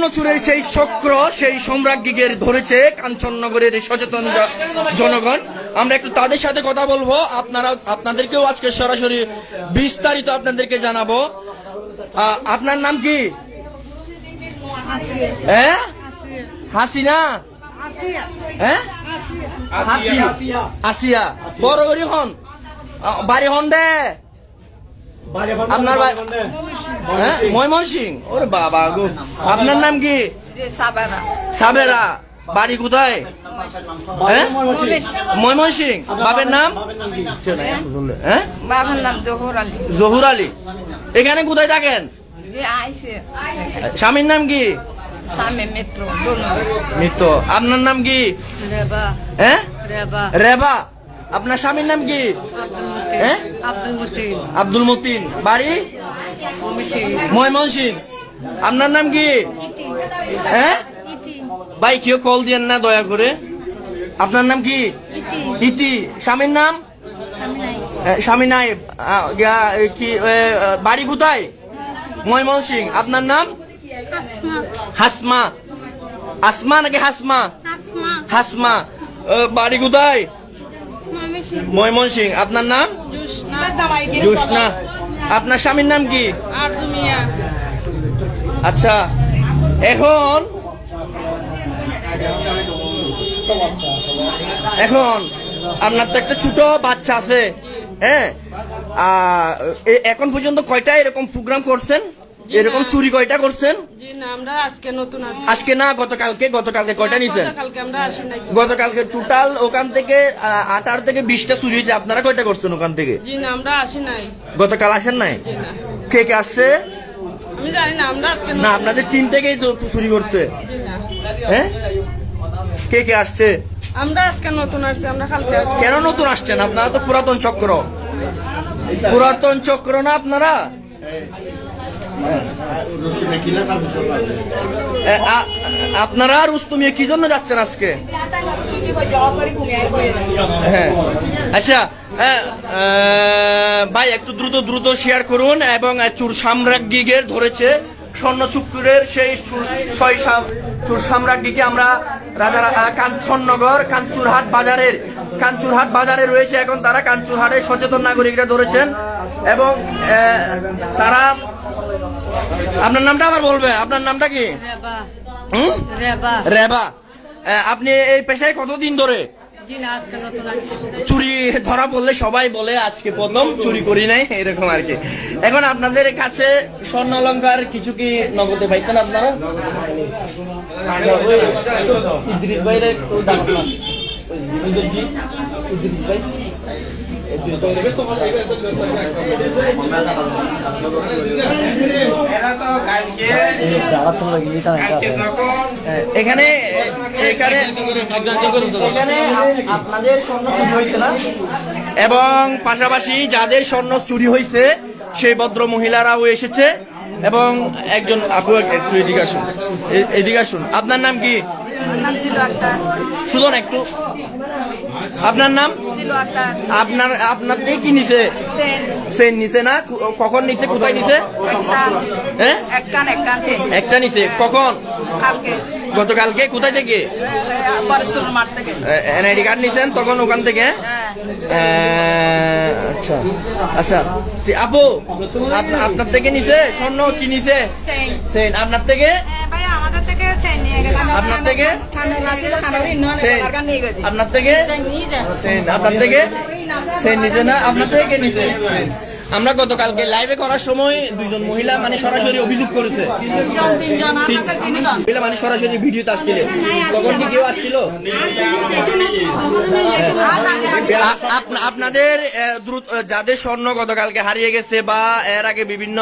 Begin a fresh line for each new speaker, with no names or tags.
স্বর্ণচুরের সেই চক্র সেই সম্রাজ্ঞীকে ধরেছে কাঞ্চননগরের এই সচেতন জনগণ। আমরা একটু তাদের সাথে কথা বলব। আপনারা আপনাদেরকেও আজকে সরাসরি বিস্তারিত আপনাদেরকে জানাব। আপনার নাম কি? হ্যাঁ? হাসিনা? হ্যাঁ? হাসিয়া। বড় হন। বাড়ি হন দে। আপনার হ্যাঁ ময়মনসিং? ওরে বাবা গো। আপনার নাম কি? সাবেরা। বাড়ি কোথায়? হ্যাঁ? ময়মনসিং। বাবের নাম? হ্যাঁ?
জহুর আলী।
এখানে কোথায় থাকেন? স্বামীর নাম কি?
মিত্র
মিত্র। আপনার নাম কি?
রেবা।
হ্যাঁ?
রেবা।
রেবা। আপনার স্বামীর নাম কি?
আব্দুল
হ্যাঁ?
মতিন। আব্দুল মতিন।
বাড়ি? ময়মনসিং আপনার নাম কি? হ্যাঁ? ভাই কেউ কল দিয়েন না দয়া করে। আপনার নাম কি? ইতি। স্বামীর নাম? স্বামী নাই আ, গিয়া- এ, কি বাড়ি কোথায়? ময়মনসিং আপনার নাম? হাসমা। আসমা নাকি হাসমা? হাসমা। বাড়ি কোথায়? ময়মনসিং। আপনার নাম? জোসনা আপনার স্বামীর নাম কি? আচ্ছা এখন? এখন আপনার তো একটা ছোট বাচ্চা আছে হ্যাঁ? এখন পর্যন্ত কয়টা এরকম প্রোগ্রাম করছেন? এরকম চুরি কয়টা করছেন?
আজকে নতুন
আজকে না গতকালকে গতকালকে কয়টা নিছেন। গতকালকে টোটাল ওখান থেকে আঠারো থেকে বিশটা চুরি হয়েছে। আপনারা কয়টা করছেন ওখান থেকে? গতকাল আসেন নাই? কে কে আসছে?
না
না আপনাদের টিম থেকেই তো চুরি করছে। হ্যাঁ? কে কে আসছে?
আমরা আজকে নতুন আসছি আমরা কালকে
কেন নতুন আসছেন? আপনারা তো পুরাতন চক্র। পুরাতন চক্র না আপনারা? আপনারা রুস্তুমিয়া কি জন্য যাচ্ছেন আজকে? হ্যাঁ। আচ্ছা ভাই, একটু দ্রুত দ্রুত শেয়ার করুন এবং চুর সাম্রাজ্ঞীদের ধরেছে স্বর্ণ চুক্কুরের সেই চুর- সাম্রাজ্ঞীকে আমরা রাজা কাঞ্চননগর, কাঞ্চুরহাট বাজারের, কাঞ্চুরহাট বাজারে রয়েছে এখন তারা। কাঞ্চুরহাটের সচেতন নাগরিকরা ধরেছেন এবং তারা আপনার নামটা আবার বলবেন আপনার নামটা কি?
রেবা।
আপনি এই পেশায় কতদিন ধরে? চুরি ধরা বললে সবাই বলে আজকে প্রথম চুরি করি নাই এরকম আর কি। এখন আপনাদের কাছে স্বর্ণ অলঙ্কার কিছু কি নগদে পাইছেন আপনারা? ইদ্রিস একটু ডাকুন ইদ্রিস ভাই। এখানে আপনাদের স্বর্ণ চুরি হয়েছে না? এবং পাশাপাশি যাদের স্বর্ণ চুরি হয়েছে সেই ভদ্র মহিলারাও এসেছে এবং একজন আপু একটু এদিকে আসুন। এদিকে আসুন। আপনার নাম কি? শুধু একটু। আপনার নাম? আপনার আপনার দিয়ে কি নিছে?
সেন।
নিছে না? কখন নিছে? কোথায় নিছে?
একটা
হ্যাঁ? একটা নিছে। কখন? গতকালকে? কোথায় থেকে? এনআইডি কার্ড নিছেন তখন ওখান থেকে?
হ্যাঁ।
আচ্ছা। আচ্ছা। আপু আপ- আপনার থেকে নিছে? স্বর্ণ কি নিছে?
সেন।
আপনার থেকে?
থেকে সেন নিয়ে গেছে।
আপনার থেকে? আপনার থেকে? আপনার থেকে? সেন নিছে না? আপনার থেকে কে নিছে? আমরা গতকালকে লাইভে করার সময় দুইজন মহিলা মানে সরাসরি অভিযোগ করেছে। মহিলা মানে সরাসরি ভিডিওতে আসছিল। তখন কি কেউ আসছিল? আপনাদের দ্রুত যাদের স্বর্ণ গতকালকে হারিয়ে গেছে বা এর আগে বিভিন্ন